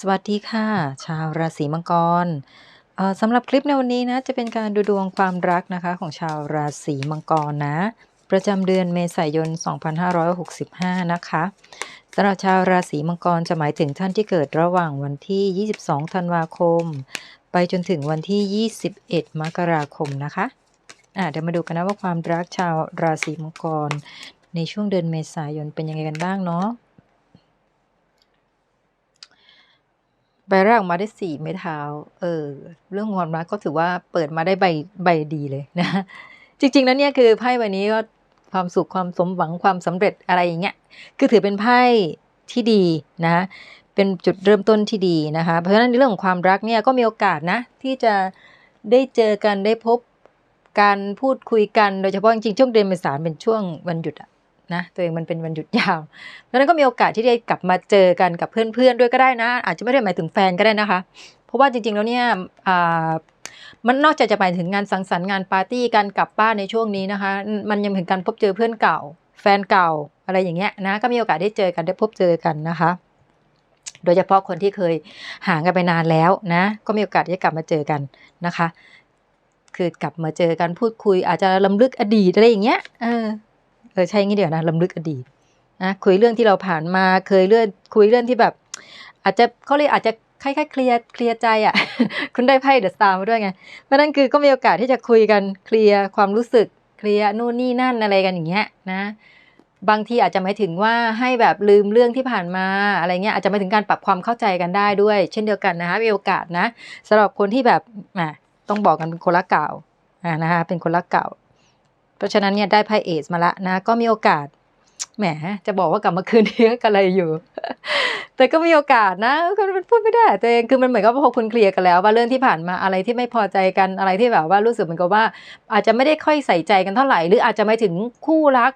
สวัสดีค่ะ ชาวราศีมังกรเอ่อสำหรับคลิปในวันนี้นะ จะเป็นการดูดวงความรักนะคะ ของชาวราศีมังกรนะ ประจำเดือนเมษายน 2565 นะคะสำหรับชาวราศีมังกรจะหมายถึงท่านที่เกิดระหว่างวันที่ 22 ธันวาคม ไปจนถึงวันที่ 21 มกราคมนะคะอะเดี๋ยวมาดูกันนะว่าความรักชาวราศีมังกร ในช่วงเดือนเมษายนเป็นยังไงกันบ้างเนาะ ใบแรกออกมาได้สี่ไม้เท้า เออ เรื่องความรักก็ถือว่าเปิดมาได้ใบใบดีเลยนะ จริง ๆ แล้วเนี่ยคือไพ่ใบนี้ก็ความสุขความสมหวังความสำเร็จอะไรอย่างเงี้ย คือถือเป็นไพ่ที่ดีนะ เป็นจุดเริ่มต้นที่ดีนะคะ เพราะฉะนั้นในเรื่องของความรักเนี่ยก็มีโอกาสนะ ที่จะได้เจอกันได้พบการพูดคุยกันโดยเฉพาะจริงๆช่วงเดือนเมษายนเป็นช่วงวันหยุดอะ นะตัวเองมันเป็นวันหยุดยาวเพราะฉะนั้นก็มีโอกาสที่ได้กลับมาเจอกันกับเพื่อนๆด้วยก็ได้นะ อาจจะไม่ได้หมายถึงแฟนก็ได้นะคะ เพราะว่าจริง ๆ แล้วเนี่ยมันนอกจากจะหมายถึงงานสังสรรค์งานปาร์ตี้การกลับบ้านในช่วงนี้นะคะ มันยังถึงการพบเจอเพื่อนเก่า แฟนเก่าอะไรอย่างเงี้ยนะก็มีโอกาสได้เจอกันได้พบเจอกันนะคะ โดยเฉพาะคนที่เคยห่างกันไปนานแล้วนะ ก็มีโอกาสที่จะกลับมาเจอกันนะคะ คือกลับมาเจอกันพูดคุยอาจจะลำลึกอดีตอะไรอย่างเงี้ยเออ เออใช่งี้เดี๋ยวนะลำลึกอดีตนะคุยเรื่องที่เราผ่านมาเคยเรื่องคุยเรื่องที่แบบ อาจจะเขาเรียกอาจจะคล้ายๆเคลียร์เคลียร์ใจอะ คุณได้ไพ่เดอะสตาร์มาด้วยไงเพราะนั่นคือก็มีโอกาสที่จะคุยกันเคลียร์ความรู้สึกเคลียร์นู่นนี่นั่นอะไรกันอย่างเงี้ยนะ บางทีอาจจะหมายถึงว่าให้แบบลืมเรื่องที่ผ่านมาอะไรเงี้ยอาจจะหมายถึงการปรับความเข้าใจกันได้ด้วย เช่นเดียวกันนะคะมีโอกาสนะสำหรับคนที่แบบอะต้องบอกกันเป็นคนละเก่าอ่านะคะเป็นคนละเก่า เพราะฉะนั้นเนี่ยได้ไพ่เอสมาละนะ ก็มีโอกาสแหมจะบอกว่ากลับมาคืนดีก็กระไรอยู่ แต่ก็มีโอกาสนะคือมันพูดไม่ได้ตัวเองคือมันเหมือนกับว่าพอคุณเคลียร์กันแล้ว ว่าเรื่องที่ผ่านมาอะไรที่ไม่พอใจกันอะไรที่แบบว่ารู้สึกเหมือนกับว่า อาจจะไม่ได้ค่อยใส่ใจกันเท่าไหร่ หรืออาจจะไม่ถึงคู่รัก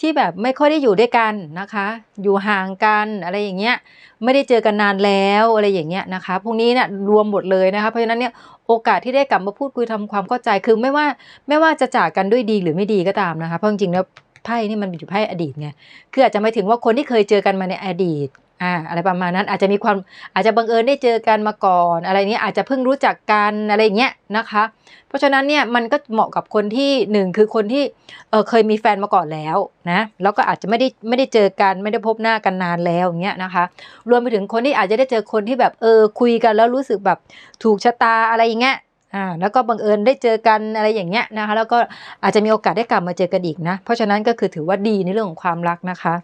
ที่แบบไม่ค่อยได้อยู่ด้วยกันนะคะ อยู่ห่างกันอะไรอย่างเงี้ย ไม่ได้เจอกันนานแล้วอะไรอย่างเงี้ยนะคะ พวกนี้เนี่ยรวมหมดเลยนะคะ เพราะฉะนั้นเนี่ยโอกาสที่ได้กลับมาพูดคุยทำความเข้าใจคือไม่ว่าไม่ว่าจะจากกันด้วยดีหรือไม่ดีก็ตามนะคะ เพราะจริงๆแล้วไพ่นี่มันอยู่ไพ่อดีตไง คืออาจจะไม่ถึงว่าคนที่เคยเจอกันมาในอดีต อ่าอะไรประมาณนั้นอาจจะมีความอาจจะบังเอิญได้เจอกันมาก่อน อะไรเนี้ยอาจจะเพิ่งรู้จักกันอะไรเงี้ยนะคะ เพราะฉะนั้นเนี่ยมันก็เหมาะกับคนที่หนึ่งคือคนที่เออเคยมีแฟนมาก่อนแล้วนะแล้วก็อาจจะไม่ได้ไม่ได้เจอกันไม่ได้พบหน้ากันนานแล้วอย่างเงี้ยนะคะ รวมไปถึงคนที่อาจจะได้เจอคนที่แบบเออคุยกันแล้วรู้สึกแบบถูกชะตาอะไรอย่างเงี้ยอ่าแล้วก็บังเอิญได้เจอกันอะไรอย่างเงี้ยนะคะ แล้วก็อาจจะมีโอกาสได้กลับมาเจอกันอีกนะ เพราะฉะนั้นก็คือถือว่าดีในเรื่องของความรักนะคะ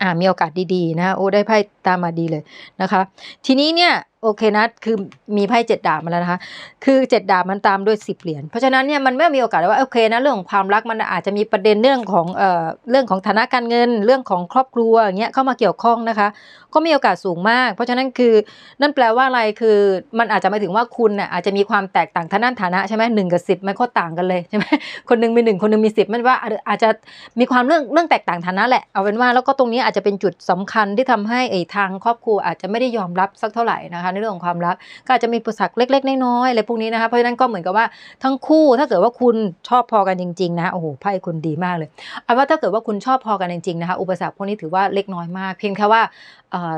อ่ามีโอกาสดีๆนะโอ้ได้ไพ่ตามมาดีเลยนะคะ ทีนี้เนี่ย โอเคนะคือมีไพ่เจ็ดดาบมาแล้วนะคะ คือเจ็ดดาบมันตามด้วยสิบเหรียญเพราะฉะนั้นเนี่ยมันไม่มีโอกาสว่าโอเคนะเรื่องของความรักมันอาจจะมีประเด็นเรื่องของเอ่อเรื่องของฐานะการเงิน เรื่องของครอบครัวอย่างเงี้ยเข้ามาเกี่ยวข้องนะคะ ก็มีโอกาสสูงมาก เพราะฉะนั้นคือนั่นแปลว่าอะไรคือมันอาจจะหมายถึงว่าคุณเนี่ยอาจจะมีความแตกต่างทางด้านฐานะใช่ไหมหนึ่งกับสิบมันก็ต่างกันเลยใช่ไหมคนหนึงมีหนึ่งคนหนึงมีสิบมันว่าอาจจะมีความเรื่องเรื่องแตกต่างฐานะแหละเอาเป็นว่าแล้วก็ตรงนี้อาจจะเป็นจุดสำคัญที่ทำให้ไอ้ทางครอบครัวอาจจะไม่ได้ยอมรับสักเท่าไหร่นะคะในเรื่องของความรักก็อาจจะมีอุปสรรคเล็ก ๆ น้อยๆอะไรพวกนี้นะคะเพราะฉะนั้นก็เหมือนกับว่าทั้งคู่ถ้าเกิดว่าคุณชอบพอกันจริงๆนะโอ้โหไพ่คุณดีมากเลยเอาว่าถ้าเกิดว่าคุณชอบพอกันจริงๆนะคะอุปสรรคพวกนี้ถือว่าเล็กน้อยมาก เพียงแค่ว่า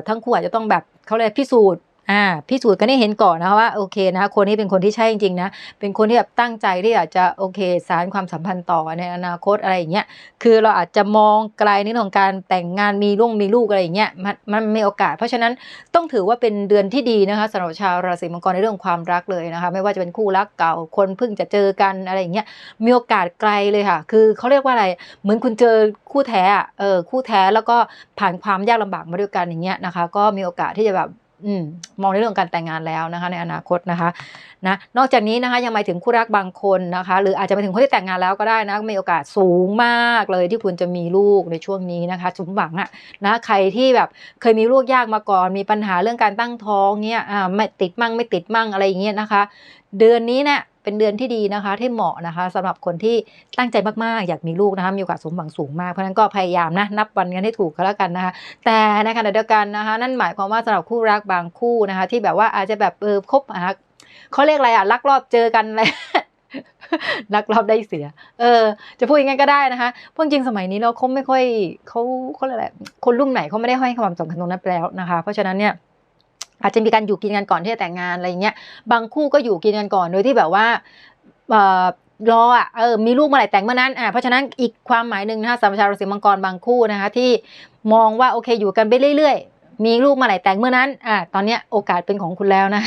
ทั้งคู่อาจจะต้องแบบเขาเรียกพิสูจน์ อ่าพิสูจน์กันให้เห็นก่อนนะคะว่าโอเคนะคนนี้เป็นคนที่ใช่จริงๆนะเป็นคนที่แบบตั้งใจที่อยากจะโอเคสารความสัมพันธ์ต่อในอนาคตอะไรอย่างเงี้ยคือเราอาจจะมองไกลในเรื่องของการแต่งงานมีลูกมีลูกอะไรอย่างเงี้ยมันมันมีโอกาส เพราะฉะนั้นต้องถือว่าเป็นเดือนที่ดีนะคะสำหรับชาวราศีมังกรในเรื่องความรักเลยนะคะไม่ว่าจะเป็นคู่รักเก่าคนเพิ่งจะเจอกันอะไรอย่างเงี้ยมีโอกาสไกลเลยค่ะ คือเขาเรียกว่าอะไรเหมือนคุณเจอคู่แท้เออคู่แท้แล้วก็ผ่านความยากลำบากมาด้วยกันอย่างเงี้ยนะคะ ก็มีโอกาสที่จะแบบ มมองในเรื่องการแต่งงานแล้วนะคะ ในอนาคตนะคะนะนอกจากนี้นะคะยังหมายถึงคู่รักบางคนนะคะ หรืออาจจะไปถึงคนที่แต่งงานแล้วก็ได้นะมีโอกาสสูงมากเลยที่คุณจะมีลูกในช่วงนี้นะคะสมหวังอะนะใครที่แบบเคยมีลูกยากมาก่อน มีปัญหาเรื่องการตั้งท้องเนี่ยอ่าไม่ติดมั่งไม่ติดมั่งอะไรอย่างเงี้ยนะคะ เดือนนี้เนี่ย เป็นเดือนที่ดีนะคะ ที่เหมาะนะคะสำหรับคนที่ตั้งใจมากๆ อยากมีลูกนะคะมีโอกาสสมหวังสูงมากเพราะฉะนั้นก็พยายามนะนับวันกันให้ถูกก็แล้วกันนะคะ แต่ในขณะเดียวกันนะคะ นั่นหมายความว่าสำหรับคู่รักบางคู่นะคะ ที่แบบว่าอาจจะแบบเออคบหาเขาเรียกอะไรอะลักลอบเจอกันอะไรลักลอบได้เสีย เออ จะพูดอย่างนั้นก็ได้นะคะ เพราะจริงสมัยนี้เราเขาไม่ค่อยเขาเขาเรียกอะไรคนรุ่นไหนเขาไม่ได้ให้ความสำคัญตรงนั้นไปแล้วนะคะ เพราะฉะนั้นเนี่ย อาจจะมีการอยู่กินกันก่อนที่จะแต่งงานอะไรเงี้ย บางคู่ก็อยู่กินกันก่อนโดยที่แบบว่ารออะเออมีลูกเมื่อไหร่แต่งเมื่อนั้นอ่าเพราะฉะนั้นอีกความหมายหนึ่งนะคะสำหรับชาวราศีมังกรบางคู่นะคะ ที่มองว่าโอเคอยู่กันไปเรื่อยๆ มีลูกเมื่อไหร่แต่งเมื่อนั้นอ่าตอนนี้โอกาสเป็นของคุณแล้วนะ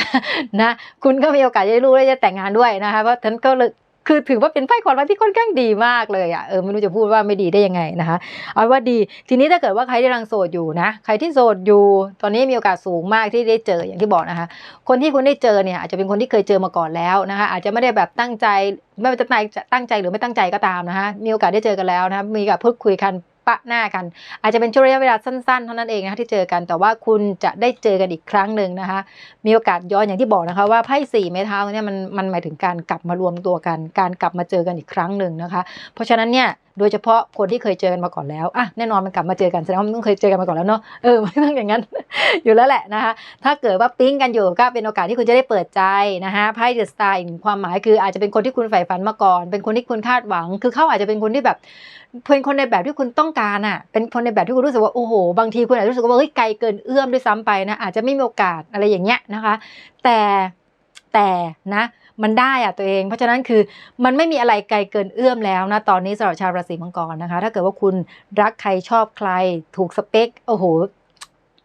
นะคุณก็มีโอกาสจะได้ลูกและจะแต่งงานด้วยนะคะเพราะฉะนั้นก็เลย คือถือว่าเป็นไพ่ความรักที่ค่อนข้างดีมากเลยอะเออไม่รู้จะพูดว่าไม่ดีได้ยังไงนะคะเอาว่าดีทีนี้ถ้าเกิดว่าใครที่กำลังโสดอยู่นะ ใครที่โสดอยู่ ตอนนี้มีโอกาสสูงมากที่ได้เจออย่างที่บอกนะคะ คนที่คุณได้เจอเนี่ยอาจจะเป็นคนที่เคยเจอมาก่อนแล้วนะคะ อาจจะไม่ได้แบบตั้งใจไม่ว่าจะตั้งใจตั้งใจหรือไม่ตั้งใจก็ตามนะคะมีโอกาสได้เจอกันแล้วนะคะมีโอกาสพูดคุยกัน ปะหน้ากัน อาจจะเป็นช่วงระยะเวลาสั้นๆ เท่านั้นเองนะคะที่เจอกัน แต่ว่าคุณจะได้เจอกันอีกครั้งหนึ่งนะคะ มีโอกาสย้อนอย่างที่บอกนะคะ ว่าไพ่สี่ไม้เท้าเนี่ยมันมันหมายถึงการกลับมารวมตัวกัน การกลับมาเจอกันอีกครั้งหนึ่งนะคะ เพราะฉะนั้นเนี่ย โดยเฉพาะคนที่เคยเจอกันมาก่อนแล้วอะแน่นอนมันกลับมาเจอกันแสดงว่ามันต้องเคยเจอกันมาก่อนแล้วเนาะเออไม่ต้องอย่างนั้นอยู่แล้วแหละนะคะถ้าเกิดว่าปิ๊งกันอยู่ก็เป็นโอกาสที่คุณจะได้เปิดใจนะคะไพ่เดอะสตาร์ความหมายคืออาจจะเป็นคนที่คุณใฝ่ฝันมาก่อน เป็นคนที่คุณคาดหวัง คือเขาอาจจะเป็นคนที่แบบเป็นคนในแบบที่คุณต้องการอะ เป็นคนในแบบที่คุณรู้สึกว่าโอ้โห บางทีคุณอาจจะรู้สึกว่าเฮ้ยไกลเกินเอื้อมด้วยซ้ำไปนะอาจจะไม่มีโอกาสอะไรอย่างเงี้ยนะคะ แต่แต่นะ มันได้อะตัวเอง เพราะฉะนั้นคือมันไม่มีอะไรไกลเกินเอื้อมแล้วนะตอนนี้สำหรับชาวราศีมังกรนะคะ ถ้าเกิดว่าคุณรักใครชอบใคร ถูกสเปคโอ้โห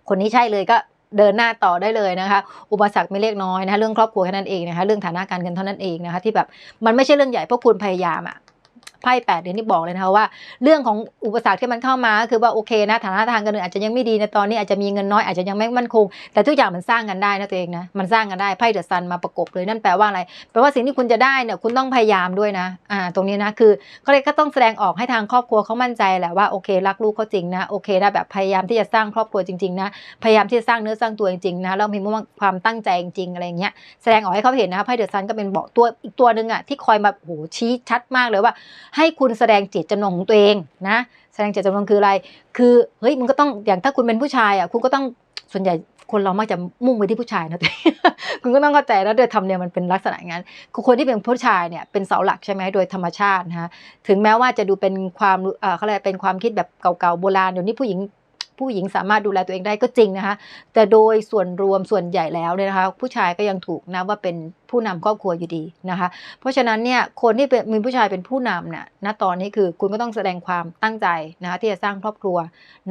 คนนี้ใช่เลยก็เดินหน้าต่อได้เลยนะคะ อุปสรรคไม่เล็กน้อยนะคะเรื่องครอบครัวแค่นั้นเองนะคะ เรื่องฐานะการเงินเท่านั้นเองนะคะ ที่แบบมันไม่ใช่เรื่องใหญ่เพราะคุณพยายามอะ ไพ่แปดเดือนที่บอกเลยนะคะว่า เรื่องของอุปสรรคที่มันเข้ามาก็คือว่าโอเคนะฐานะทางการเงินอาจจะยังไม่ดีในตอนนี้อาจจะมีเงินน้อยอาจจะยังไม่มั่นคง แต่ทุกอย่างมันสร้างกันได้นะตัวเองนะมันสร้างกันได้ไพ่เดอะซันมาประกบเลยนั่นแปลว่าอะไรแปลว่าสิ่งที่คุณจะได้เนี่ยคุณต้องพยายามด้วยนะอ่าตรงนี้นะคือเขาเลยก็ต้องแสดงออกให้ทางครอบครัวเขามั่นใจแหละว่าโอเค รักลูกเขาจริงนะโอเคนะแบบพยายามที่จะสร้างครอบครัวจริงๆนะพยายามที่จะสร้างเนื้อสร้างตัวจริงๆนะแล้วมีมุมความตั้งใจจริงๆอะไรเงี้ยแสดงออกให้เขาเห็นนะคะไพ่เดอะซันก็เป็นบอกตัวอีกตัวหนึ่งอะที่คอยมาโหชี้ชัดมากเลยว่าให้คุณแสดงเจตจำนงของตัวเองนะ แสดงเจตจำนงคืออะไร คือเฮ้ยมันก็ต้องอย่างถ้าคุณเป็นผู้ชายอะคุณก็ต้องส่วนใหญ่คนเรามักจะมุ่งไปที่ผู้ชายนะคุณก็ต้องเข้าใจแล้วโดยธรรมเนี่ยมันเป็นลักษณะงั้นคือคนที่เป็นผู้ชายเนี่ยเป็นเสาหลักใช่ไหมโดยธรรมชาตินะคะถึงแม้ว่าจะดูเป็นความเอ่อเขาเรียกเป็นความคิดแบบเก่าๆโบราณเดี๋ยวนี้ผู้หญิงผู้หญิงสามารถดูแลตัวเองได้ก็จริงนะคะ แต่โดยส่วนรวมส่วนใหญ่แล้วเนี่ยนะคะ ผู้ชายก็ยังถูกนะว่าเป็น ผู้นำครอบครัวอยู่ดีนะคะ เพราะฉะนั้นเนี่ยคนที่เป็นมีผู้ชายเป็นผู้นำเนี่ยณตอนนี้คือคุณก็ต้องแสดงความตั้งใจนะคะที่จะสร้างครอบครัว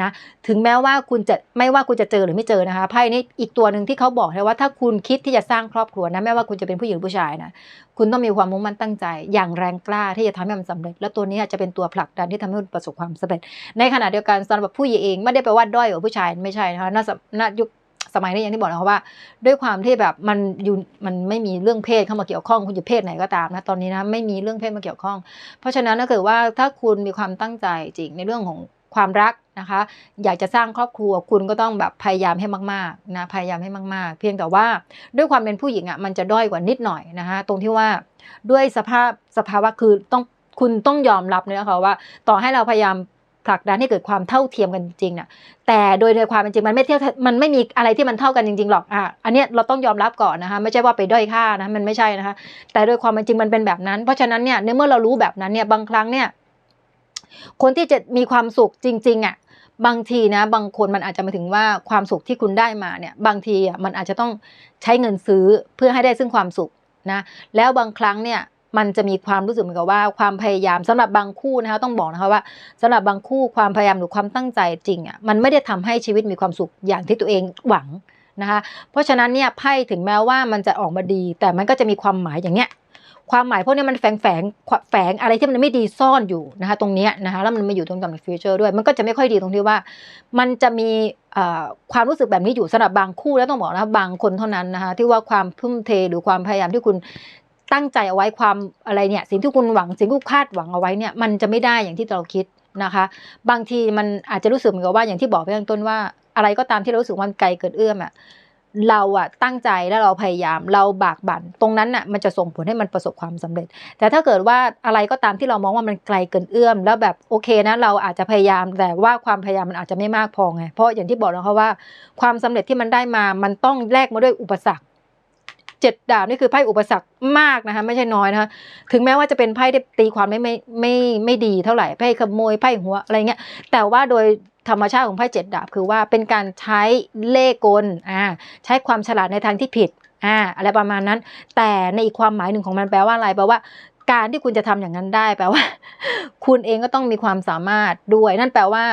นะถึงแม้ว่าคุณจะไม่ว่าคุณจะเจอหรือไม่เจอนะคะไพ่นี้อีกตัวหนึ่งที่เขาบอกเลยว่าถ้าคุณคิดที่จะสร้างครอบครัวนะไม่ว่าคุณจะเป็นผู้หญิงผู้ชายนะคุณต้องมีความมุ่งมั่นตั้งใจ อย่างแรงกล้าที่จะทำให้มันสำเร็จ แล้วตัวนี้จะเป็นตัวผลักดันที่ทำให้คุณประสบความสำเร็จ ในขณะเดียวกันสำหรับผู้หญิงเองไม่ได้แปลว่าด้อยกว่าผู้ชายไม่ใช่นะคะณณยุค สมัยนี้อย่างที่บอกนะคะว่า ด้วยความที่แบบมันอยู่มันไม่มีเรื่องเพศเข้ามาเกี่ยวข้องคุณจะเพศไหนก็ตามนะตอนนี้นะไม่มีเรื่องเพศมาเกี่ยวข้อง เพราะฉะนั้นถ้าเกิดว่าถ้าคุณมีความตั้งใจจริงในเรื่องของความรักนะคะ อยากจะสร้างครอบครัวคุณก็ต้องแบบพยายามให้มากๆนะพยายามให้มากๆ เพียงแต่ว่าด้วยความเป็นผู้หญิงอะมันจะด้อยกว่านิดหน่อยนะคะตรงที่ว่าด้วยสภาพสภาวะคือต้องคุณต้องยอมรับเลยนะคะว่า ต่อให้เราพยายาม ผลักดันให้เกิดความเท่าเทียมกันจริงๆน่ะแต่โดยในความเป็นจริงมันไม่เท่ามันไม่มีอะไรที่มันเท่ากันจริงๆหรอกอะอันนี้เราต้องยอมรับก่อนนะคะไม่ใช่ว่าไปด้อยค่านะมันไม่ใช่นะคะ แต่โดยความเป็นจริงมันเป็นแบบนั้น เพราะฉะนั้นเนี่ยในเมื่อเรารู้แบบนั้นเนี่ยบางครั้งเนี่ยคนที่จะมีความสุขจริงๆอะบางทีนะบางคนมันอาจจะมาถึงว่าความสุขที่คุณได้มาเนี่ยบางทีอะมันอาจจะต้องใช้เงินซื้อเพื่อให้ได้ซึ่งความสุขนะแล้วบางครั้งเนี่ย มันจะมีความรู้สึกเหมือนกับว่าความพยายามสำหรับบางคู่นะคะต้องบอกนะคะว่าสำหรับบางคู่ความพยายามหรือความตั้งใจจริงอะมันไม่ได้ทำให้ชีวิตมีความสุขอย่างที่ตัวเองหวังนะคะเพราะฉะนั้นเนี่ยไพ่ถึงแม้ว่ามันจะออกมาดี แต่มันก็จะมีความหมายอย่างเนี้ยความหมายพวกนี้มันแฝงแฝงแฝงอะไรที่มันไม่ดีซ่อนอยู่นะคะตรงนี้นะคะแล้วมันมาอยู่ตรงตำแหน่งฟิวเจอร์ด้วย มันก็จะไม่ค่อยดีตรงที่ว่า มันจะมีความรู้สึกแบบนี้อยู่สำหรับบางคู่แล้วต้องบอกนะบางคนเท่านั้นนะคะที่ว่าความทุ่มเทหรือความพยายามที่คุณ ตั้งใจเอาไว้ความอะไรเนี่ย สิ่งที่คุณหวังสิ่งที่คาดหวังเอาไว้เนี่ย มันจะไม่ได้อย่างที่เราคิดนะคะ บางทีมันอาจจะรู้สึกเหมือนกับว่าอย่างที่บอกไปข้งต้นว่า อะไรก็ตามที่เรารู้สึกว่าไกลเกินเอื้อมอะเราอะตั้งใจและเราพยายามเราบากบั่นตรงนั้นน่ะมันจะส่งผลให้มันประสบความสำเร็จ แต่ถ้าเกิดว่าอะไรก็ตามที่เรามองว่ามันไกลเกินเอื้อม แล้วแบบโอเคนะเราอาจจะพยายามแต่ว่าความพยายามมันอาจจะไม่มากพอไงเพราะอย่างที่บอกแล้วเขาว่า ความสำเร็จที่มันได้มามันต้องแลกมาด้วยอุปสรรค เจ็ดดาบนี่คือไพ่อุปสรรคมากนะคะไม่ใช่น้อยนะคะถึงแม้ว่าจะเป็นไพ่ที่ตีความไม่ไม่ไม่ไม่ดีเท่าไหร่ไพ่ขโมยไพ่หัวอะไรเงี้ยแต่ว่าโดยธรรมชาติของไพ่เจ็ดดาบคือว่าเป็นการใช้เล่กลอ่าใช้ความฉลาดในทางที่ผิดอ่าอะไรประมาณนั้น แต่ในอีกความหมายหนึ่งของมันแปลว่าอะไรแปลว่าการที่คุณจะทำอย่างนั้นได้แปลว่า คุณเองก็ต้องมีความสามารถด้วย นั่นแปลว่า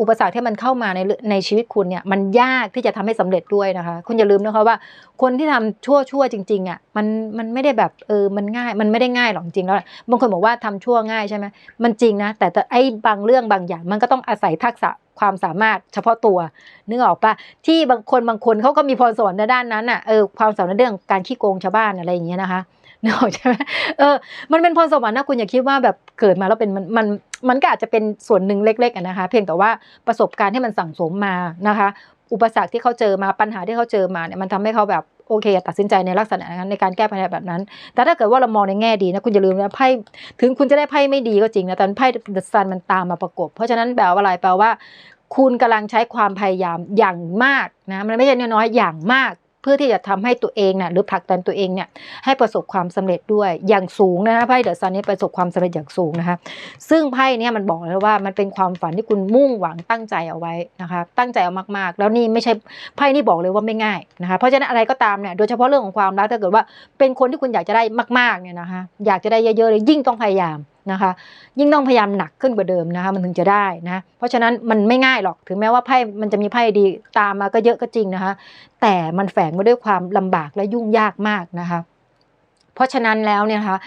อุปสรรคที่มันเข้ามาในในชีวิตคุณเนี่ยมันยากที่จะทำให้สำเร็จด้วยนะคะ คุณอย่าลืมนะคะว่า คนที่ทำชั่วชั่วจริงๆอะมันมันไม่ได้แบบเออมันง่ายมันไม่ได้ง่ายหรอกจริงแล้วบางคนบอกว่าทำชั่วง่ายใช่ไหมมันจริงนะแต่ไอ้บางเรื่องบางอย่าง มันก็ต้องอาศัยทักษะความสามารถเฉพาะตัวนึกออกปะที่บางคนบางคนเขาก็มีพรสวรรค์ในด้านนั้นอะเออความสามารถเรื่องการขี้โกงชาวบ้านอะไรอย่างเงี้ยนะคะ นึกออกใช่ไหมเออ มันเป็นพรสวรรค์นะคุณอย่าคิดว่าแบบเกิดมาแล้วเป็นมันมันมันก็อาจจะเป็นส่วนหนึ่งเล็กๆนะคะ เพียงแต่ว่าประสบการณ์ที่มันสั่งสมมานะคะ อุปสรรคที่เขาเจอมาปัญหาที่เขาเจอมาเนี่ยมันทำให้เขาแบบโอเคตัดสินใจในลักษณะนั้นในการแก้ปัญหาแบบนั้น แต่ถ้าเกิดว่าเรามองในแง่ดีนะคุณอย่าลืมนะไพ่ถึงคุณจะได้ไพ่ไม่ดีก็จริงนะแต่ไพ่เดอะซันมันตามมาประกบ เพราะฉะนั้นแปลว่าอะไรแปลว่า คุณกำลังใช้ความพยายามอย่างมากนะมันไม่ใช่น้อยๆอย่างมาก เพื่อที่จะทำให้ตัวเองนะ่ะหรือผลักดันตัวเองเนี่ยให้ประสบความสำเร็จด้วยอย่างสูงนะคะไพ่เดอะซันนี้ประสบความสำเร็จอย่างสูงนะคะซึ่งไพ่เนี่ยมันบอกเลยว่ามันเป็นความฝันที่คุณมุ่งหวังตั้งใจเอาไว้นะคะตั้งใจเอามากๆ แล้วนี่ไม่ใช่ไพ่นี่บอกเลยว่าไม่ง่ายนะคะเพราะฉะนั้นอะไรก็ตามเนี่ยโดยเฉพาะเรื่องของความรักถ้าเกิดว่าเป็นคนที่คุณอยากจะได้มากๆเนี่ยนะคะอยากจะได้เยอะๆเลยยิ่งต้องพยายาม นะคะ ยิ่งต้องพยายามหนักขึ้นกว่าเดิมนะคะ มันถึงจะได้นะเพราะฉะนั้นมันไม่ง่ายหรอกถึงแม้ว่าไพ่มันจะมีไพ่ดีตามมาก็เยอะก็จริงนะคะ แต่มันแฝงมาด้วยความลำบากและยุ่งยากมากนะคะ ราะฉะนั้นแล้วเนี่ยนะคะ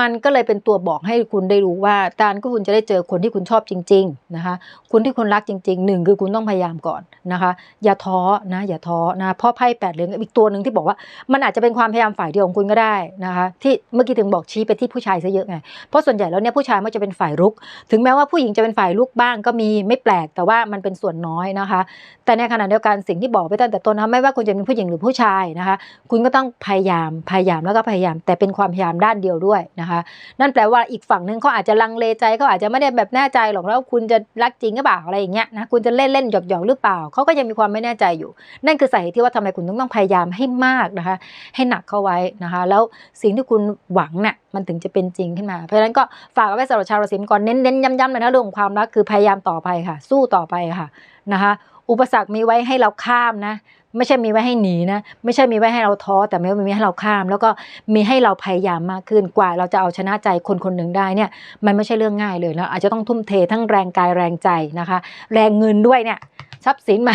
มันก็เลยเป็นตัวบอกให้คุณได้รู้ว่าการก็คุณจะได้เจอคนที่คุณชอบจริงๆนะคะคนที่คุณรักจริงๆหนึ่งคือคุณต้องพยายามก่อนนะคะอย่าท้อนะอย่าท้อนะเพราะไพ่แปดเหรียญอีกตัวหนึ่งที่บอกว่า มันอาจจะเป็นความพยายามฝ่ายเดียวของคุณก็ได้นะคะที่เมื่อกี้ถึงบอกชี้ไปที่ผู้ชายซะเยอะไงเพราะส่วนใหญ่แล้วเนี่ยผู้ชายมักจะเป็นฝ่ายรุก ถึงแม้ว่าผู้หญิงจะเป็นฝ่ายลุกบ้างก็มีไม่แปลกแต่ว่ามันเป็นส่วนน้อยนะคะ แต่ในขณะเดียวกันสิ่งที่บอกไปตั้งแต่ต้นนะไม่ว่าคุณจะเป็นผู้หญิงหรือผู้ชายนะคะ คุณก็ต้องพยายามพยายามแล้วก็พยายามแต่เป็นความพยายามด้านเดียวด้วยนะคะ นั่นแปลว่าอีกฝั่งหนึ่งเขาอาจจะลังเลใจเขาอาจจะไม่ได้แบบแน่ใจหรอกแล้วคุณจะรักจริงหรือเปล่าอะไรอย่างเงี้ยนะคุณจะเล่นเล่นหยอกหยอกหรือเปล่าเขาก็ยังมีความไม่แน่ใจอยู่ นั่นคือสาเหตุที่ว่าทำไมคุณต้องต้องพยายามให้มากนะคะ ให้หนักเข้าไว้นะคะ แล้วสิ่งที่คุณหวังเนี่ยมันถึงจะเป็นจริงขึ้นมา เพราะฉะนั้นก็ฝากเอาไว้สำหรับชาวราศีมังกรเน้นเน้นย้ำๆเลยนะเรื่องของความรักคือพยายามต่อไปค่ะ สู้ต่อไปค่ะนะคะ อุปสรรคมีไว้ให้เราข้ามนะ ไม่ใช่มีไว้ให้หนีนะ ไม่ใช่มีไว้ให้เราท้อแต่ไม่มีให้เราข้าม แล้วก็มีให้เราพยายามมากขึ้นกว่า เราจะเอาชนะใจคนคนหนึ่งได้เนี่ย มันไม่ใช่เรื่องง่ายเลยแล้วอาจจะต้องทุ่มเททั้งแรงกายแรงใจนะคะ แรงเงินด้วยเนี่ยทรัพย์สินมา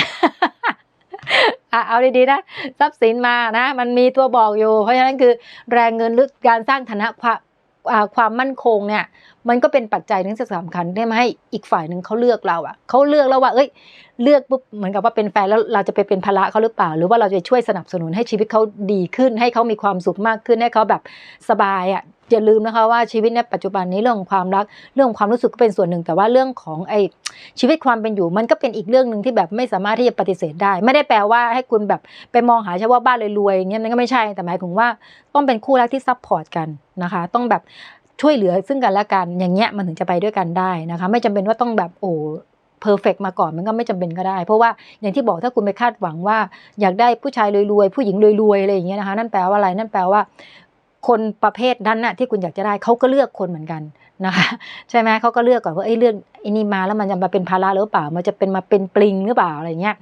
เอาดีๆนะทรัพย์สินมานะ มันมีตัวบอกอยู่ เพราะฉะนั้นคือแรงเงินหรือการสร้างฐานะ ความมั่นคงเนี่ย มันก็เป็นปัจจัยหนึงที่สำคัญได้ไหมาให้อีกฝ่ายหนึ่งเขาเลือกเราอะเขาเลือกแล้วว่า เอ้ย เลือกปุ๊บเหมือนกับว่าเป็นแฟนแล้วเราจะไปเป็นภาระเขาหรือเปล่า หรือว่าเราจะช่วยสนับสนุนให้ชีวิตเขาดีขึ้น ให้เขามีความสุขมากขึ้นให้เขาแบบสบายอะ อย่าลืมนะคะว่าชีวิตในปัจจุบันนี้เรื่องความรักเรื่องความรู้สึกก็เป็นส่วนหนึ่ง แต่ว่าเรื่องของไอชีวิตความเป็นอยู่ มันก็เป็นอีกเรื่องหนึ่งที่แบบไม่สามารถที่จะปฏิเสธได้ ไม่ได้แปลว่าให้คุณแบบไปมองหาเฉพาะบ้านรวยๆอย่างเงี้ยนั่นก็ไม่ใช่แต่หมายถึงว่าต้องเป็นคู่รักที่ซัพพอร์ตกันนะคะ ต้องแบบช่วยเหลือซึ่งกันและกันอย่างเงี้ยมันถึงจะไปด้วยกันได้นะคะ ไม่จำเป็นว่าต้องแบบโอ้เพอร์เฟกมาก่อนมันก็ไม่จำเป็นก็ได้ เพราะว่าอย่างที่บอกถ้าคุณไปคาดหวังว่า อยากได้ผู้ชายรวยๆผู้หญิงรวยๆอะไรอย่างเงี้ยนะคะ นั่นแปลว่าอะไรนั่นแปลว่า คนประเภทนั้นน่ะที่คุณอยากจะได้เขาก็เลือกคนเหมือนกันนะคะใช่ไหมเขาก็เลือกก่อนว่าไอ้เรื่องไอ้นี่มาแล้วมันจะมาเป็นภาระหรือเปล่า มันจะเป็นมาเป็นปลิงหรือเปล่าอะไรเงี้ย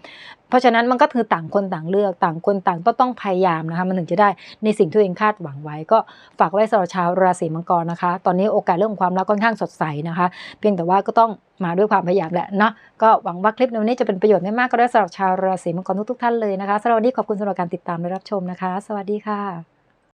เพราะฉะนั้นมันก็คือต่างคนต่างเลือกต่างคนต่างก็ต้องพยายามนะคะมันถึงจะได้ในสิ่งที่ตัวเองคาดหวังไว้ ก็ฝากไว้สำหรับชาวราศีมังกรนะคะ ตอนนี้โอกาสเรื่องของความรักค่อนข้างสดใสนะคะ เพียงแต่ว่าก็ต้องมาด้วยความพยายามแหละเนาะก็หวังว่าคลิปในวันนี้จะเป็นประโยชน์ไม่มากก็ได้สำหรับชาวราศีมังกรทุกๆท่านเลยนะคะสำหรับวันนี้ขอบคุณสำหรับการติดตามและรับชมนะคะ สวัสดีค่ะ